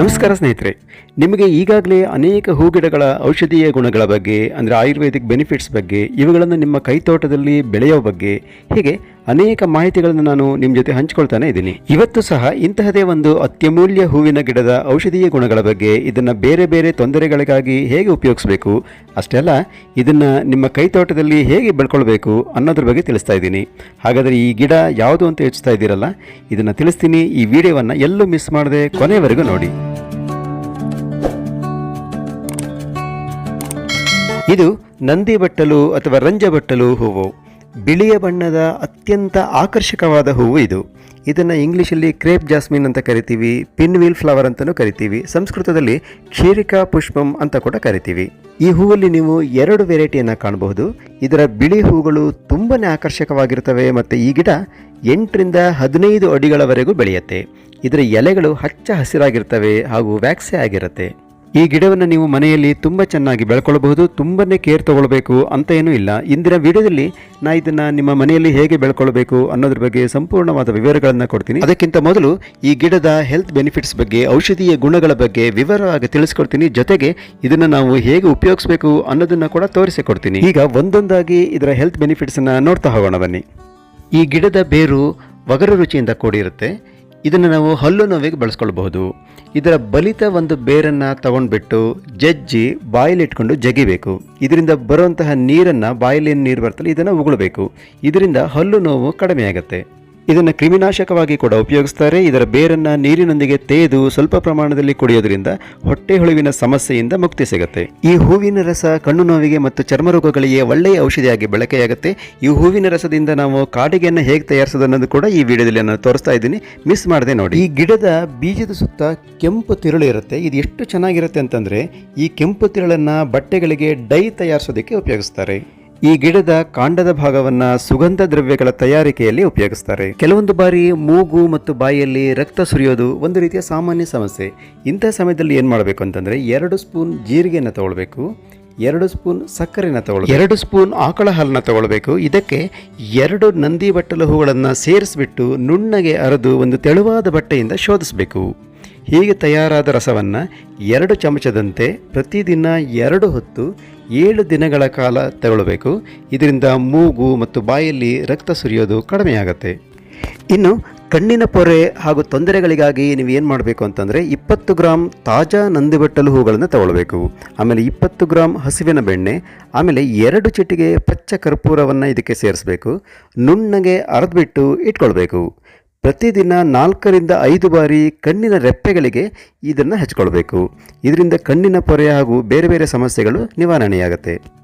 ನಮಸ್ಕಾರ ಸ್ನೇಹಿತರೆ. ನಿಮಗೆ ಈಗಾಗಲೇ ಅನೇಕ ಹೂಗಿಡಗಳ ಔಷಧೀಯ ಗುಣಗಳ ಬಗ್ಗೆ, ಅಂದರೆ ಆಯುರ್ವೇದಿಕ್ ಬೆನಿಫಿಟ್ಸ್ ಬಗ್ಗೆ, ಇವುಗಳನ್ನು ನಿಮ್ಮ ಕೈತೋಟದಲ್ಲಿ ಬೆಳೆಯೋ ಬಗ್ಗೆ ಹೀಗೆ ಅನೇಕ ಮಾಹಿತಿಗಳನ್ನು ನಾನು ನಿಮ್ಮ ಜೊತೆ ಹಂಚ್ಕೊಳ್ತಾನೆ ಇದ್ದೀನಿ. ಇವತ್ತು ಸಹ ಇಂತಹದೇ ಒಂದು ಅತ್ಯಮೂಲ್ಯ ಹೂವಿನ ಗಿಡದ ಔಷಧೀಯ ಗುಣಗಳ ಬಗ್ಗೆ, ಇದನ್ನು ಬೇರೆ ಬೇರೆ ತೊಂದರೆಗಳಿಗಾಗಿ ಹೇಗೆ ಉಪಯೋಗಿಸಬೇಕು, ಅಷ್ಟೇ ಅಲ್ಲ, ಇದನ್ನು ನಿಮ್ಮ ಕೈತೋಟದಲ್ಲಿ ಹೇಗೆ ಬೆಳ್ಕೊಳ್ಬೇಕು ಅನ್ನೋದ್ರ ಬಗ್ಗೆ ತಿಳಿಸ್ತಾ ಇದ್ದೀನಿ. ಹಾಗಾದರೆ ಈ ಗಿಡ ಯಾವುದು ಅಂತ ಯೋಚಿಸ್ತಾ ಇದ್ದೀರಲ್ಲ, ಇದನ್ನು ತಿಳಿಸ್ತೀನಿ. ಈ ವಿಡಿಯೋವನ್ನು ಎಲ್ಲೂ ಮಿಸ್ ಮಾಡದೆ ಕೊನೆವರೆಗೂ ನೋಡಿ. ಇದು ನಂದಿ ಬಟ್ಟಲು ಅಥವಾ ರಂಜ ಬಟ್ಟಲು ಹೂವು. ಬಿಳಿಯ ಬಣ್ಣದ ಅತ್ಯಂತ ಆಕರ್ಷಕವಾದ ಹೂವು ಇದು. ಇದನ್ನು ಇಂಗ್ಲೀಷಲ್ಲಿ ಕ್ರೇಪ್ ಜಾಸ್ಮಿನ್ ಅಂತ ಕರಿತೀವಿ ಪಿನ್ವೀಲ್ ಫ್ಲವರ್ ಅಂತಲೂ ಕರಿತೀವಿ, ಸಂಸ್ಕೃತದಲ್ಲಿ ಕ್ಷೀರಿಕಾ ಪುಷ್ಪಂ ಅಂತ ಕೂಡ ಕರಿತೀವಿ. ಈ ಹೂವಲ್ಲಿ ನೀವು ಎರಡು ವೆರೈಟಿಯನ್ನು ಕಾಣಬಹುದು. ಇದರ ಬಿಳಿ ಹೂಗಳು ತುಂಬಾ ಆಕರ್ಷಕವಾಗಿರ್ತವೆ ಮತ್ತು ಈ ಗಿಡ ಎಂಟರಿಂದ ಹದಿನೈದು ಅಡಿಗಳವರೆಗೂ ಬೆಳೆಯುತ್ತೆ. ಇದರ ಎಲೆಗಳು ಹಚ್ಚ ಹಸಿರಾಗಿರ್ತವೆ ಹಾಗೂ ವ್ಯಾಕ್ಸೆ ಆಗಿರುತ್ತೆ. ಈ ಗಿಡವನ್ನು ನೀವು ಮನೆಯಲ್ಲಿ ತುಂಬ ಚೆನ್ನಾಗಿ ಬೆಳ್ಕೊಳ್ಬಹುದು ತುಂಬನೇ ಕೇರ್ ತಗೊಳ್ಬೇಕು ಅಂತ ಏನೂ ಇಲ್ಲ. ಇಂದಿನ ವಿಡಿಯೋದಲ್ಲಿ ನಾ ಇದನ್ನು ನಿಮ್ಮ ಮನೆಯಲ್ಲಿ ಹೇಗೆ ಬೆಳ್ಕೊಳ್ಬೇಕು ಅನ್ನೋದ್ರ ಬಗ್ಗೆ ಸಂಪೂರ್ಣವಾದ ವಿವರಗಳನ್ನು ಕೊಡ್ತೀನಿ. ಅದಕ್ಕಿಂತ ಮೊದಲು ಈ ಗಿಡದ ಹೆಲ್ತ್ ಬೆನಿಫಿಟ್ಸ್ ಬಗ್ಗೆ, ಔಷಧೀಯ ಗುಣಗಳ ಬಗ್ಗೆ ವಿವರವಾಗಿ ತಿಳಿಸ್ಕೊಡ್ತೀನಿ. ಜೊತೆಗೆ ಇದನ್ನು ನಾವು ಹೇಗೆ ಉಪಯೋಗಿಸಬೇಕು ಅನ್ನೋದನ್ನು ಕೂಡ ತೋರಿಸಿಕೊಡ್ತೀನಿ. ಈಗ ಒಂದೊಂದಾಗಿ ಇದರ ಹೆಲ್ತ್ ಬೆನಿಫಿಟ್ಸನ್ನು ನೋಡ್ತಾ ಹೋಗೋಣ ಬನ್ನಿ. ಈ ಗಿಡದ ಬೇರು ಒಗರು ರುಚಿಯಿಂದ ಕೂಡಿರುತ್ತೆ. ಇದನ್ನು ನಾವು ಹಲ್ಲು ನೋವಿಗೆ ಬಳಸ್ಕೊಳ್ಬಹುದು. ಇದರ ಬಲಿತ ಒಂದು ಬೇರನ್ನು ತಗೊಂಡ್ಬಿಟ್ಟು ಜಜ್ಜಿ ಬಾಯಲ್ಲಿಟ್ಕೊಂಡು ಜಗಿಬೇಕು. ಇದರಿಂದ ಬರುವಂತಹ ನೀರನ್ನು ಬಾಯಲ್ಲಿ ನೀರು ಬರ್ತಲ್ಲ, ಇದನ್ನು ಉಗುಳಬೇಕು. ಇದರಿಂದ ಹಲ್ಲು ನೋವು ಕಡಿಮೆ ಆಗುತ್ತೆ ಇದನ್ನು ಕ್ರಿಮಿನಾಶಕವಾಗಿ ಕೂಡ ಉಪಯೋಗಿಸ್ತಾರೆ. ಇದರ ಬೇರನ್ನು ನೀರಿನೊಂದಿಗೆ ತೇದು ಸ್ವಲ್ಪ ಪ್ರಮಾಣದಲ್ಲಿ ಕುಡಿಯೋದ್ರಿಂದ ಹೊಟ್ಟೆ ಹುಳುವಿನ ಸಮಸ್ಯೆಯಿಂದ ಮುಕ್ತಿ ಸಿಗುತ್ತೆ. ಈ ಹೂವಿನ ರಸ ಕಣ್ಣು ನೋವಿಗೆ ಮತ್ತು ಚರ್ಮ ರೋಗಗಳಿಗೆ ಒಳ್ಳೆಯ ಔಷಧಿಯಾಗಿ ಬಳಕೆಯಾಗುತ್ತೆ. ಈ ಹೂವಿನ ರಸದಿಂದ ನಾವು ಕಾಡಿಗೆಯನ್ನು ಹೇಗೆ ತಯಾರಿಸೋದು ಅನ್ನೋದು ಕೂಡ ಈ ವಿಡಿಯೋದಲ್ಲಿ ನಾನು ತೋರಿಸ್ತಾ ಇದ್ದೀನಿ. ಮಿಸ್ ಮಾಡದೆ ನೋಡಿ. ಈ ಗಿಡದ ಬೀಜದ ಸುತ್ತ ಕೆಂಪು ತಿರುಳು ಇರುತ್ತೆ. ಇದು ಎಷ್ಟು ಚೆನ್ನಾಗಿರುತ್ತೆ ಅಂತಂದ್ರೆ ಈ ಕೆಂಪು ತಿರುಳನ್ನ ಬಟ್ಟೆಗಳಿಗೆ ಡೈ ತಯಾರಿಸೋದಕ್ಕೆ ಉಪಯೋಗಿಸ್ತಾರೆ. ಈ ಗಿಡದ ಕಾಂಡದ ಭಾಗವನ್ನ ಸುಗಂಧ ದ್ರವ್ಯಗಳ ತಯಾರಿಕೆಯಲ್ಲಿ ಉಪಯೋಗಿಸ್ತಾರೆ. ಕೆಲವೊಂದು ಬಾರಿ ಮೂಗು ಮತ್ತು ಬಾಯಿಯಲ್ಲಿ ರಕ್ತ ಸುರಿಯೋದು ಒಂದು ರೀತಿಯ ಸಾಮಾನ್ಯ ಸಮಸ್ಯೆ. ಇಂಥ ಸಮಯದಲ್ಲಿ ಏನು ಮಾಡಬೇಕು ಅಂತಂದ್ರೆ ಎರಡು ಸ್ಪೂನ್ ಜೀರಿಗೆನ ತಗೊಳ್ಬೇಕು, ಎರಡು ಸ್ಪೂನ್ ಸಕ್ಕರೆನ ತಗೊಳ್ಬೇಕು, ಎರಡು ಸ್ಪೂನ್ ಆಕಳ ಹಾಲನ್ನ ತಗೊಳ್ಬೇಕು. ಇದಕ್ಕೆ ಎರಡು ನಂದಿ ಬಟ್ಟಲು ಹೂಗಳನ್ನು ಸೇರಿಸ್ಬಿಟ್ಟು ನುಣ್ಣಗೆ ಅರೆದು ಒಂದು ತೆಳುವಾದ ಬಟ್ಟೆಯಿಂದ ಶೋಧಿಸಬೇಕು. ಹೀಗೆ ತಯಾರಾದ ರಸವನ್ನು ಎರಡು ಚಮಚದಂತೆ ಪ್ರತಿದಿನ ಎರಡು ಹೊತ್ತು ಏಳು ದಿನಗಳ ಕಾಲ ತಗೊಳ್ಬೇಕು ಇದರಿಂದ ಮೂಗು ಮತ್ತು ಬಾಯಲ್ಲಿ ರಕ್ತ ಸುರಿಯೋದು ಕಡಿಮೆಯಾಗುತ್ತೆ. ಇನ್ನು ಕಣ್ಣಿನ ಪೊರೆ ಹಾಗೂ ತೊಂದರೆಗಳಿಗಾಗಿ ನೀವು ಏನು ಮಾಡಬೇಕು ಅಂತಂದರೆ ಇಪ್ಪತ್ತು ಗ್ರಾಮ್ ತಾಜಾ ನಂದಿಬೆಟ್ಟಲು ಹೂಗಳನ್ನು ತಗೊಳ್ಬೇಕು. ಆಮೇಲೆ ಇಪ್ಪತ್ತು ಗ್ರಾಮ್ ಹಸಿವಿನ ಬೆಣ್ಣೆ, ಆಮೇಲೆ ಎರಡು ಚಿಟಿಗೆ ಪಚ್ಚ ಕರ್ಪೂರವನ್ನು ಇದಕ್ಕೆ ಸೇರಿಸಬೇಕು. ನುಣ್ಣಗೆ ಅರೆದ್ಬಿಟ್ಟು ಇಟ್ಕೊಳ್ಬೇಕು. ಪ್ರತಿದಿನ ನಾಲ್ಕರಿಂದ ಐದು ಬಾರಿ ಕಣ್ಣಿನ ರೆಪ್ಪೆಗಳಿಗೆ ಇದನ್ನು ಹಚ್ಕೊಳ್ಬೇಕು. ಇದರಿಂದ ಕಣ್ಣಿನ ಪೊರೆ ಹಾಗೂ ಬೇರೆ ಬೇರೆ ಸಮಸ್ಯೆಗಳು ನಿವಾರಣೆಯಾಗುತ್ತೆ.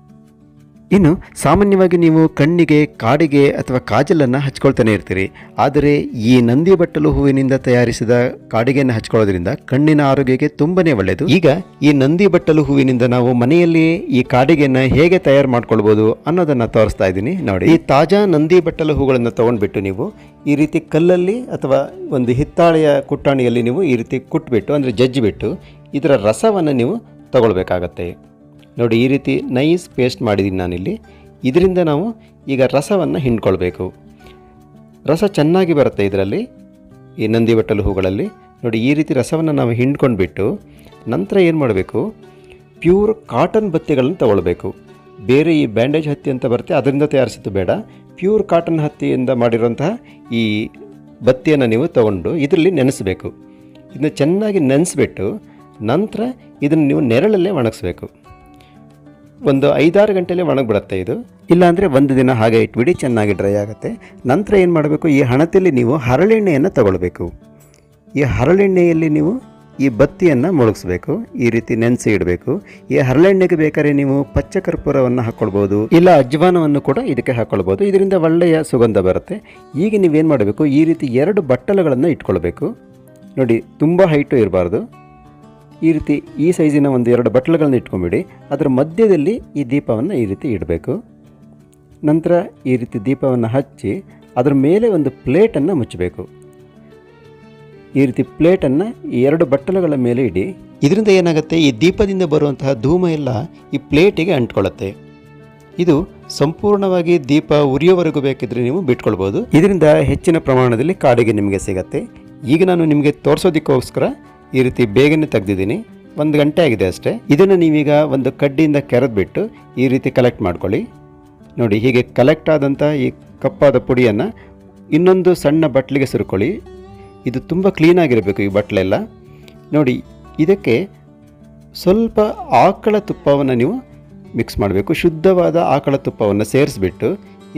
ಇನ್ನು ಸಾಮಾನ್ಯವಾಗಿ ನೀವು ಕಣ್ಣಿಗೆ, ಕಾಡಿಗೆ ಅಥವಾ ಕಾಜಲನ್ನು ಹಚ್ಕೊಳ್ತಾನೆ ಇರ್ತೀರಿ. ಆದರೆ ಈ ನಂದಿ ಬಟ್ಟಲು ಹೂವಿನಿಂದ ತಯಾರಿಸಿದ ಕಾಡಿಗೆಯನ್ನು ಹಚ್ಕೊಳ್ಳೋದ್ರಿಂದ ಕಣ್ಣಿನ ಆರೋಗ್ಯಕ್ಕೆ ತುಂಬನೇ ಒಳ್ಳೆಯದು ಈಗ ಈ ನಂದಿ ಬಟ್ಟಲು ಹೂವಿನಿಂದ ನಾವು ಮನೆಯಲ್ಲಿ ಈ ಕಾಡಿಗೆಯನ್ನು ಹೇಗೆ ತಯಾರು ಮಾಡ್ಕೊಳ್ಬೋದು ಅನ್ನೋದನ್ನು ತೋರಿಸ್ತಾ ಇದ್ದೀನಿ. ನೋಡಿ, ಈ ತಾಜಾ ನಂದಿ ಬಟ್ಟಲು ಹೂಗಳನ್ನು ತೊಗೊಂಡ್ಬಿಟ್ಟು ನೀವು ಈ ರೀತಿ ಕಲ್ಲಲ್ಲಿ ಅಥವಾ ಒಂದು ಹಿತ್ತಾಳೆಯ ಕುಟ್ಟಾಣಿಯಲ್ಲಿ ನೀವು ಈ ರೀತಿ ಕುಟ್ಬಿಟ್ಟು, ಅಂದರೆ ಜಜ್ಜಿಬಿಟ್ಟು ಇದರ ರಸವನ್ನು ನೀವು ತಗೊಳ್ಬೇಕಾಗತ್ತೆ. ನೋಡಿ, ಈ ರೀತಿ ನೈಸ್ ಪೇಸ್ಟ್ ಮಾಡಿದ್ದೀನಿ ನಾನಿಲ್ಲಿ. ಇದರಿಂದ ನಾವು ಈಗ ರಸವನ್ನು ಹಿಂಡ್ಕೊಳ್ಬೇಕು. ರಸ ಚೆನ್ನಾಗಿ ಬರುತ್ತೆ ಇದರಲ್ಲಿ, ಈ ನಂದಿ ಬಟ್ಟಲು ಹೂಗಳಲ್ಲಿ. ನೋಡಿ, ಈ ರೀತಿ ರಸವನ್ನು ನಾವು ಹಿಂಡ್ಕೊಂಡ್ಬಿಟ್ಟು ನಂತರ ಏನು ಮಾಡಬೇಕು? ಪ್ಯೂರ್ ಕಾಟನ್ ಬತ್ತಿಗಳನ್ನು ತಗೊಳ್ಬೇಕು. ಬೇರೆ ಈ ಬ್ಯಾಂಡೇಜ್ ಹತ್ತಿ ಅಂತ ಬರುತ್ತೆ, ಅದರಿಂದ ತಯಾರಿಸಿದ್ದು ಬೇಡ. ಪ್ಯೂರ್ ಕಾಟನ್ ಹತ್ತಿಯಿಂದ ಮಾಡಿರುವಂತಹ ಈ ಬತ್ತಿಯನ್ನು ನೀವು ತಗೊಂಡು ಇದರಲ್ಲಿ ನೆನೆಸಬೇಕು. ಇದನ್ನ ಚೆನ್ನಾಗಿ ನೆನೆಸ್ಬಿಟ್ಟು ನಂತರ ಇದನ್ನು ನೀವು ನೆರಳಲ್ಲೇ ಒಣಗಿಸ್ಬೇಕು. ಒಂದು ಐದಾರು ಗಂಟೆಲೇ ಒಣಗಿಬಿಡುತ್ತೆ ಇದು. ಇಲ್ಲಾಂದರೆ ಒಂದು ದಿನ ಹಾಗೆ ಇಟ್ಬಿಡಿ, ಚೆನ್ನಾಗಿ ಡ್ರೈ ಆಗುತ್ತೆ. ನಂತರ ಏನು ಮಾಡಬೇಕು, ಈ ಹಣತೆಯಲ್ಲಿ ನೀವು ಹರಳೆಣ್ಣೆಯನ್ನು ತಗೊಳ್ಬೇಕು. ಈ ಹರಳೆಣ್ಣೆಯಲ್ಲಿ ನೀವು ಈ ಬತ್ತಿಯನ್ನು ಮುಳುಗಿಸ್ಬೇಕು, ಈ ರೀತಿ ನೆನೆಸಿ ಇಡಬೇಕು. ಈ ಹರಳೆಣ್ಣೆಗೆ ಬೇಕಾದ್ರೆ ನೀವು ಪಚ್ಚ ಕರ್ಪೂರವನ್ನು ಹಾಕ್ಕೊಳ್ಬೋದು ಇಲ್ಲ ಅಜ್ವಾನವನ್ನು ಕೂಡ ಇದಕ್ಕೆ ಹಾಕ್ಕೊಳ್ಬೋದು ಇದರಿಂದ ಒಳ್ಳೆಯ ಸುಗಂಧ ಬರುತ್ತೆ. ಈಗ ನೀವೇನು ಮಾಡಬೇಕು, ಈ ರೀತಿ ಎರಡು ಬಟ್ಟಲುಗಳನ್ನು ಇಟ್ಕೊಳ್ಬೇಕು. ನೋಡಿ, ತುಂಬ ಹೈಟು ಇರಬಾರ್ದು. ಈ ರೀತಿ ಈ ಸೈಜಿನ ಒಂದು ಎರಡು ಬಟ್ಲುಗಳನ್ನ ಇಟ್ಕೊಂಬಿಡಿ. ಅದರ ಮಧ್ಯದಲ್ಲಿ ಈ ದೀಪವನ್ನು ಈ ರೀತಿ ಇಡಬೇಕು. ನಂತರ ಈ ರೀತಿ ದೀಪವನ್ನು ಹಚ್ಚಿ ಅದರ ಮೇಲೆ ಒಂದು ಪ್ಲೇಟನ್ನು ಮುಚ್ಚಬೇಕು. ಈ ರೀತಿ ಪ್ಲೇಟನ್ನು ಈ ಎರಡು ಬಟ್ಟಲುಗಳ ಮೇಲೆ ಇಡಿ. ಇದರಿಂದ ಏನಾಗುತ್ತೆ? ಈ ದೀಪದಿಂದ ಬರುವಂತಹ ಧೂಮ ಎಲ್ಲ ಈ ಪ್ಲೇಟಿಗೆ ಅಂಟ್ಕೊಳ್ಳುತ್ತೆ. ಇದು ಸಂಪೂರ್ಣವಾಗಿ ದೀಪ ಉರಿಯೋವರೆಗೂ ಬೇಕಿದ್ರೆ ನೀವು ಬಿಟ್ಕೊಳ್ಬೋದು. ಇದರಿಂದ ಹೆಚ್ಚಿನ ಪ್ರಮಾಣದಲ್ಲಿ ಕಾಡಿಗೆ ನಿಮಗೆ ಸಿಗತ್ತೆ. ಈಗ ನಾನು ನಿಮಗೆ ತೋರಿಸೋದಕ್ಕೋಸ್ಕರ ಈ ರೀತಿ ಬೇಗನೆ ತೆಗೆದಿದ್ದೀನಿ. ಒಂದು ಗಂಟೆ ಆಗಿದೆ ಅಷ್ಟೇ. ಇದನ್ನು ನೀವೀಗ ಒಂದು ಕಡ್ಡಿಯಿಂದ ಕೆರೆದ್ಬಿಟ್ಟು ಈ ರೀತಿ ಕಲೆಕ್ಟ್ ಮಾಡ್ಕೊಳ್ಳಿ. ನೋಡಿ, ಹೀಗೆ ಕಲೆಕ್ಟ್ ಆದಂಥ ಈ ಕಪ್ಪಾದ ಪುಡಿಯನ್ನು ಇನ್ನೊಂದು ಸಣ್ಣ ಬಟ್ಲಿಗೆ ಸುರ್ಕೊಳ್ಳಿ. ಇದು ತುಂಬ ಕ್ಲೀನಾಗಿರಬೇಕು ಈ ಬಟ್ಲೆಲ್ಲ. ನೋಡಿ, ಇದಕ್ಕೆ ಸ್ವಲ್ಪ ಆಕಳ ತುಪ್ಪವನ್ನು ನೀವು ಮಿಕ್ಸ್ ಮಾಡಬೇಕು. ಶುದ್ಧವಾದ ಆಕಳ ತುಪ್ಪವನ್ನು ಸೇರಿಸ್ಬಿಟ್ಟು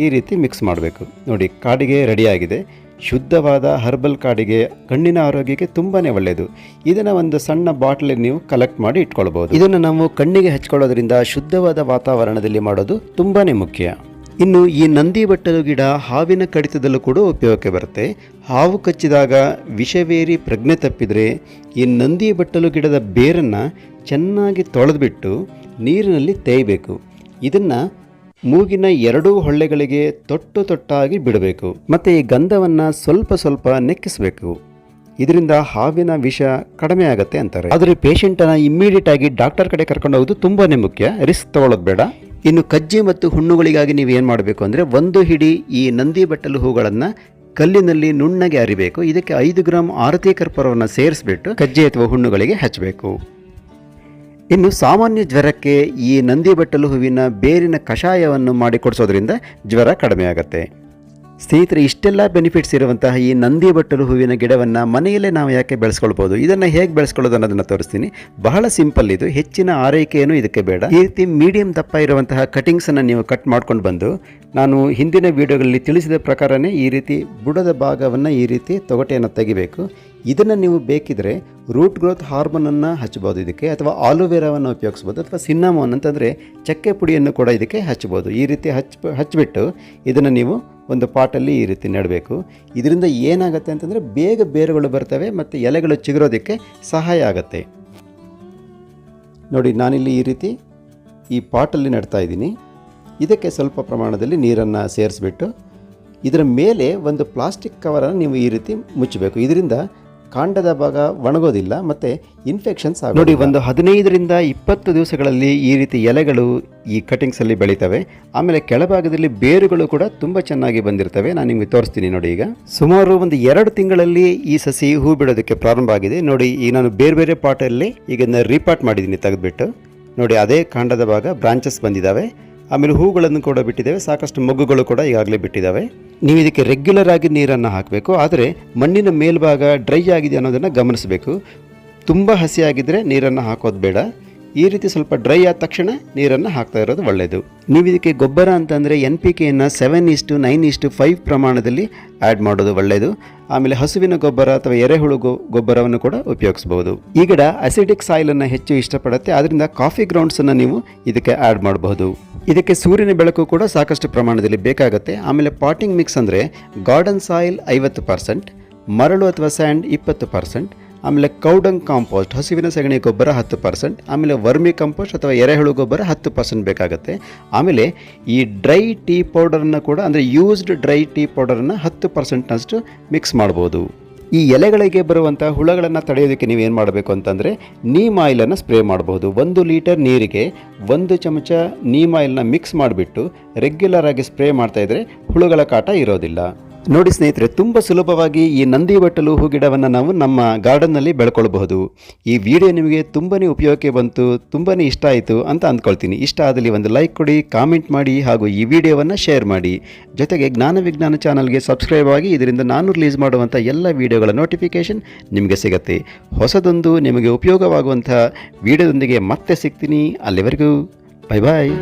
ಈ ರೀತಿ ಮಿಕ್ಸ್ ಮಾಡಬೇಕು. ನೋಡಿ, ಕಾಡಿಗೆ ರೆಡಿಯಾಗಿದೆ ಶುದ್ಧವಾದ ಹರ್ಬಲ್ ಕಾಡಿಗೆ ಕಣ್ಣಿನ ಆರೋಗ್ಯಕ್ಕೆ ತುಂಬಾ ಒಳ್ಳೆಯದು. ಇದನ್ನು ಒಂದು ಸಣ್ಣ ಬಾಟ್ಲಿ ನೀವು ಕಲೆಕ್ಟ್ ಮಾಡಿ ಇಟ್ಕೊಳ್ಬೋದು. ಇದನ್ನು ನಾವು ಕಣ್ಣಿಗೆ ಹಚ್ಕೊಳ್ಳೋದ್ರಿಂದ ಶುದ್ಧವಾದ ವಾತಾವರಣದಲ್ಲಿ ಮಾಡೋದು ತುಂಬಾ ಮುಖ್ಯ. ಇನ್ನು ಈ ನಂದಿ ಬಟ್ಟಲು ಗಿಡ ಹಾವಿನ ಕಡಿತದಲ್ಲೂ ಕೂಡ ಉಪಯೋಗಕ್ಕೆ ಬರುತ್ತೆ. ಹಾವು ಕಚ್ಚಿದಾಗ ವಿಷವೇರಿ ಪ್ರಜ್ಞೆ ತಪ್ಪಿದರೆ ಈ ನಂದಿ ಬಟ್ಟಲು ಗಿಡದ ಬೇರನ್ನು ಚೆನ್ನಾಗಿ ತೊಳೆದುಬಿಟ್ಟು ನೀರಿನಲ್ಲಿ ತೇಯಬೇಕು. ಇದನ್ನು ಮೂಗಿನ ಎರಡೂ ಹೊಳ್ಳೆಗಳಿಗೆ ತೊಟ್ಟು ತೊಟ್ಟಾಗಿ ಬಿಡಬೇಕು. ಮತ್ತು ಈ ಗಂಧವನ್ನು ಸ್ವಲ್ಪ ಸ್ವಲ್ಪ ನೆಕ್ಕಿಸಬೇಕು. ಇದರಿಂದ ಹಾವಿನ ವಿಷ ಕಡಿಮೆ ಆಗುತ್ತೆ ಅಂತಾರೆ. ಆದರೆ ಪೇಷಂಟನ್ನು ಇಮ್ಮಿಡಿಯೇಟ್ ಆಗಿ ಡಾಕ್ಟರ್ ಕಡೆ ಕರ್ಕೊಂಡು ಹೋಗೋದು ತುಂಬಾ ಮುಖ್ಯ. ರಿಸ್ಕ್ ತಗೊಳ್ಳೋದು ಬೇಡ. ಇನ್ನು ಕಜ್ಜಿ ಮತ್ತು ಹುಣ್ಣುಗಳಿಗಾಗಿ ನೀವು ಏನು ಮಾಡಬೇಕು ಅಂದರೆ ಒಂದು ಹಿಡಿ ಈ ನಂದಿ ಬಟ್ಟಲು ಹೂಗಳನ್ನು ಕಲ್ಲಿನಲ್ಲಿ ನುಣ್ಣಗೆ ಅರಿಬೇಕು. ಇದಕ್ಕೆ ಐದು ಗ್ರಾಮ್ ಆರತಿ ಕರ್ಪೂರವನ್ನು ಸೇರಿಸ್ಬಿಟ್ಟು ಕಜ್ಜಿ ಅಥವಾ ಹುಣ್ಣುಗಳಿಗೆ ಹಚ್ಚಬೇಕು ಇನ್ನು ಸಾಮಾನ್ಯ ಜ್ವರಕ್ಕೆ ಈ ನಂದಿ ಬಟ್ಟಲು ಹೂವಿನ ಬೇರಿನ ಕಷಾಯವನ್ನು ಮಾಡಿ ಕೊಡಿಸೋದ್ರಿಂದ ಜ್ವರ ಕಡಿಮೆಯಾಗತ್ತೆ. ಸ್ನೇಹಿತರೆ, ಇಷ್ಟೆಲ್ಲ ಬೆನಿಫಿಟ್ಸ್ ಇರುವಂತಹ ಈ ನಂದಿ ಬಟ್ಟಲು ಹೂವಿನ ಗಿಡವನ್ನು ಮನೆಯಲ್ಲೇ ನಾವು ಯಾಕೆ ಬೆಳೆಸ್ಕೊಳ್ಬೋದು? ಇದನ್ನು ಹೇಗೆ ಬೆಳೆಸ್ಕೊಳ್ಳೋದು ಅನ್ನೋದನ್ನು ತೋರಿಸ್ತೀನಿ. ಬಹಳ ಸಿಂಪಲ್ ಇದು. ಹೆಚ್ಚಿನ ಆರೈಕೆಯನ್ನು ಇದಕ್ಕೆ ಬೇಡ. ಈ ರೀತಿ ಮೀಡಿಯಂ ದಪ್ಪ ಇರುವಂತಹ ಕಟಿಂಗ್ಸನ್ನು ನೀವು ಕಟ್ ಮಾಡ್ಕೊಂಡು ಬಂದು, ನಾನು ಹಿಂದಿನ ವಿಡಿಯೋಗಳಲ್ಲಿ ತಿಳಿಸಿದ ಪ್ರಕಾರನೇ ಈ ರೀತಿ ಬುಡದ ಭಾಗವನ್ನು ಈ ರೀತಿ ತೊಗಟೆಯನ್ನು ತೆಗಿಬೇಕು. ಇದನ್ನು ನೀವು ಬೇಕಿದ್ರೆ ರೂಟ್ ಗ್ರೋತ್ ಹಾರ್ಮೋನನ್ನು ಹಚ್ಬೋದು ಇದಕ್ಕೆ, ಅಥವಾ ಆಲೋವೆರಾವನ್ನು ಉಪಯೋಗಿಸ್ಬೋದು, ಅಥವಾ ಸಿನ್ನಮೋನ್ ಅಂತಂದರೆ ಚಕ್ಕೆ ಪುಡಿಯನ್ನು ಕೂಡ ಇದಕ್ಕೆ ಹಚ್ಬೋದು. ಈ ರೀತಿ ಹಚ್ ಹಚ್ಚಿಬಿಟ್ಟು ಇದನ್ನು ನೀವು ಒಂದು ಪಾಟಲ್ಲಿ ಈ ರೀತಿ ನೆಡಬೇಕು. ಇದರಿಂದ ಏನಾಗುತ್ತೆ ಅಂತಂದರೆ ಬೇಗ ಬೇರುಗಳು ಬರ್ತವೆ ಮತ್ತು ಎಲೆಗಳು ಚಿಗುರೋದಕ್ಕೆ ಸಹಾಯ ಆಗುತ್ತೆ. ನೋಡಿ, ನಾನಿಲ್ಲಿ ಈ ರೀತಿ ಈ ಪಾಟಲ್ಲಿ ನೆಡ್ತಾ ಇದ್ದೀನಿ. ಇದಕ್ಕೆ ಸ್ವಲ್ಪ ಪ್ರಮಾಣದಲ್ಲಿ ನೀರನ್ನು ಸೇರಿಸ್ಬಿಟ್ಟು ಇದರ ಮೇಲೆ ಒಂದು ಪ್ಲಾಸ್ಟಿಕ್ ಕವರನ್ನು ನೀವು ಈ ರೀತಿ ಮುಚ್ಚಬೇಕು. ಇದರಿಂದ ಕಾಂಡದ ಭಾಗ ಒಣಗೋದಿಲ್ಲ, ಮತ್ತು ಇನ್ಫೆಕ್ಷನ್ಸ್ ನೋಡಿ, ಒಂದು ಹದಿನೈದರಿಂದ ಇಪ್ಪತ್ತು ದಿವಸಗಳಲ್ಲಿ ಈ ರೀತಿ ಎಲೆಗಳು ಈ ಕಟಿಂಗ್ಸಲ್ಲಿ ಬೆಳೀತವೆ. ಆಮೇಲೆ ಕೆಳಭಾಗದಲ್ಲಿ ಬೇರುಗಳು ಕೂಡ ತುಂಬ ಚೆನ್ನಾಗಿ ಬಂದಿರ್ತವೆ. ನಾನು ನಿಮಗೆ ತೋರಿಸ್ತೀನಿ ನೋಡಿ ಈಗ. ಸುಮಾರು ಒಂದು ಎರಡು ತಿಂಗಳಲ್ಲಿ ಈ ಸಸಿ ಹೂ ಬಿಡೋದಕ್ಕೆ ಪ್ರಾರಂಭ ಆಗಿದೆ. ನೋಡಿ, ಈಗ ನಾನು ಬೇರೆ ಬೇರೆ ಪಾಟಲ್ಲಿ ಈಗ ರೀಪಾಟ್ ಮಾಡಿದ್ದೀನಿ ತೆಗೆದ್ಬಿಟ್ಟು. ನೋಡಿ, ಅದೇ ಕಾಂಡದ ಭಾಗ ಬ್ರಾಂಚಸ್ ಬಂದಿದ್ದಾವೆ. ಆಮೇಲೆ ಹೂಗಳನ್ನು ಕೂಡ ಬಿಟ್ಟಿದ್ದೇವೆ. ಸಾಕಷ್ಟು ಮೊಗ್ಗುಗಳು ಕೂಡ ಈಗಾಗಲೇ ಬಿಟ್ಟಿದ್ದಾವೆ. ನೀವು ಇದಕ್ಕೆ ರೆಗ್ಯುಲರ್ ಆಗಿ ನೀರನ್ನು ಹಾಕಬೇಕು. ಆದರೆ ಮಣ್ಣಿನ ಮೇಲ್ಭಾಗ ಡ್ರೈ ಆಗಿದೆ ಅನ್ನೋದನ್ನು ಗಮನಿಸಬೇಕು. ತುಂಬ ಹಸಿಯಾಗಿದ್ದರೆ ನೀರನ್ನು ಹಾಕೋದು ಬೇಡ. ಈ ರೀತಿ ಸ್ವಲ್ಪ ಡ್ರೈ ಆದ ತಕ್ಷಣ ನೀರನ್ನು ಹಾಕ್ತಾ ಇರೋದು ಒಳ್ಳೆಯದು ನೀವು ಇದಕ್ಕೆ ಗೊಬ್ಬರ ಅಂತಂದರೆ ಎನ್ ಪಿ ಕೆಯನ್ನು ಸೆವೆನ್ ಇಷ್ಟು ನೈನ್ ಇಷ್ಟು ಫೈವ್ ಪ್ರಮಾಣದಲ್ಲಿ ಆ್ಯಡ್ ಮಾಡೋದು ಒಳ್ಳೆಯದು ಆಮೇಲೆ ಹಸುವಿನ ಗೊಬ್ಬರ ಅಥವಾ ಎರೆಹುಳು ಗೊಬ್ಬರವನ್ನು ಕೂಡ ಉಪಯೋಗಿಸ್ಬೋದು. ಈ ಗಿಡ ಅಸಿಡಿಕ್ ಸಾಯಿಲನ್ನು ಹೆಚ್ಚು ಇಷ್ಟಪಡುತ್ತೆ. ಆದ್ದರಿಂದ ಕಾಫಿ ಗ್ರೌಂಡ್ಸನ್ನು ನೀವು ಇದಕ್ಕೆ ಆ್ಯಡ್ ಮಾಡಬಹುದು ಇದಕ್ಕೆ ಸೂರ್ಯನ ಬೆಳಕು ಕೂಡ ಸಾಕಷ್ಟು ಪ್ರಮಾಣದಲ್ಲಿ ಬೇಕಾಗುತ್ತೆ. ಆಮೇಲೆ ಪಾಟಿಂಗ್ ಮಿಕ್ಸ್ ಅಂದರೆ ಗಾರ್ಡನ್ ಸಾಯಿಲ್ ಐವತ್ತು ಪರ್ಸೆಂಟ್, ಮರಳು ಅಥವಾ ಸ್ಯಾಂಡ್ ಇಪ್ಪತ್ತು ಪರ್ಸೆಂಟ್, ಆಮೇಲೆ ಕೌಡಂಗ್ ಕಾಂಪೋಸ್ಟ್, ಹಸುವಿನ ಸಗಣಿ ಗೊಬ್ಬರ ಹತ್ತು ಪರ್ಸೆಂಟ್, ಆಮೇಲೆ ವರ್ಮಿ ಕಂಪೋಸ್ಟ್ ಅಥವಾ ಎರೆಹುಳು ಗೊಬ್ಬರ ಹತ್ತು ಪರ್ಸೆಂಟ್ ಬೇಕಾಗುತ್ತೆ. ಆಮೇಲೆ ಈ ಡ್ರೈ ಟೀ ಪೌಡರನ್ನು ಕೂಡ ಅಂದರೆ ಯೂಸ್ಡ್ ಡ್ರೈ ಟೀ ಪೌಡರನ್ನು ಹತ್ತು ಪರ್ಸೆಂಟ್ನಷ್ಟು ಮಿಕ್ಸ್ ಮಾಡ್ಬೋದು. ಈ ಎಲೆಗಳಿಗೆ ಬರುವಂಥ ಹುಳಗಳನ್ನು ತಡೆಯೋದಕ್ಕೆ ನೀವೇನು ಮಾಡಬೇಕು ಅಂತಂದರೆ ನೀಮ್ ಆಯಿಲನ್ನು ಸ್ಪ್ರೇ ಮಾಡಬಹುದು. ಒಂದು ಲೀಟರ್ ನೀರಿಗೆ ಒಂದು ಚಮಚ ನೀಮ್ ಆಯಿಲ್ನ ಮಿಕ್ಸ್ ಮಾಡಿಬಿಟ್ಟು ರೆಗ್ಯುಲರ್ ಆಗಿ ಸ್ಪ್ರೇ ಮಾಡ್ತಾ ಇದ್ದರೆ ಹುಳುಗಳ ಕಾಟ ಇರೋದಿಲ್ಲ. ನೋಡಿ ಸ್ನೇಹಿತರೆ, ತುಂಬ ಸುಲಭವಾಗಿ ಈ ನಂದಿ ಬಟ್ಟಲು ಹೂ ಗಿಡವನ್ನು ನಾವು ನಮ್ಮ ಗಾರ್ಡನ್ನಲ್ಲಿ ಬೆಳ್ಕೊಳ್ಬಹುದು. ಈ ವಿಡಿಯೋ ನಿಮಗೆ ತುಂಬನೇ ಉಪಯೋಗಕ್ಕೆ ಬಂತು, ತುಂಬನೇ ಇಷ್ಟ ಆಯಿತು ಅಂತ ಅಂದ್ಕೊಳ್ತೀನಿ. ಇಷ್ಟ ಆದಲ್ಲಿ ಒಂದು ಲೈಕ್ ಕೊಡಿ, ಕಾಮೆಂಟ್ ಮಾಡಿ, ಹಾಗೂ ಈ ವಿಡಿಯೋವನ್ನು ಶೇರ್ ಮಾಡಿ. ಜೊತೆಗೆ ಜ್ಞಾನ ವಿಜ್ಞಾನ ಚಾನಲ್ಗೆ ಸಬ್ಸ್ಕ್ರೈಬ್ ಆಗಿ ಇದರಿಂದ ನಾನು ರಿಲೀಸ್ ಮಾಡುವಂಥ ಎಲ್ಲ ವಿಡಿಯೋಗಳ ನೋಟಿಫಿಕೇಷನ್ ನಿಮಗೆ ಸಿಗುತ್ತೆ. ಹೊಸದೊಂದು ನಿಮಗೆ ಉಪಯೋಗವಾಗುವಂಥ ವಿಡಿಯೋದೊಂದಿಗೆ ಮತ್ತೆ ಸಿಗ್ತೀನಿ. ಅಲ್ಲಿವರೆಗೂ, ಬೈ ಬಾಯ್